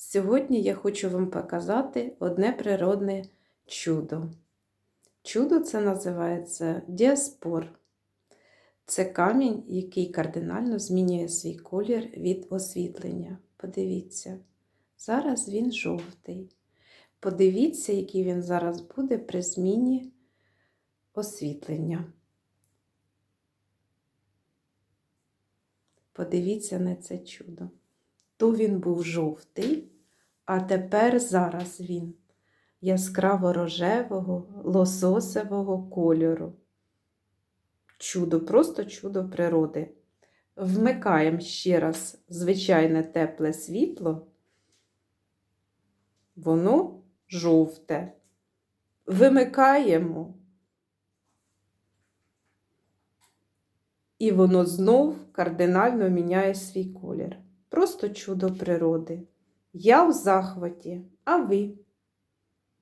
Сьогодні я хочу вам показати одне природне чудо. Чудо це називається діаспор. Це камінь, який кардинально змінює свій колір від освітлення. Подивіться, зараз він жовтий. Подивіться, який він зараз буде при зміні освітлення. Подивіться на це чудо. То він був жовтий, а тепер зараз він яскраво рожевого, лососевого кольору. Чудо, просто чудо природи. Вмикаємо ще раз звичайне тепле світло, воно жовте. Вимикаємо. І воно знов кардинально міняє свій колір. Просто чудо природи. Я в захваті, а ви?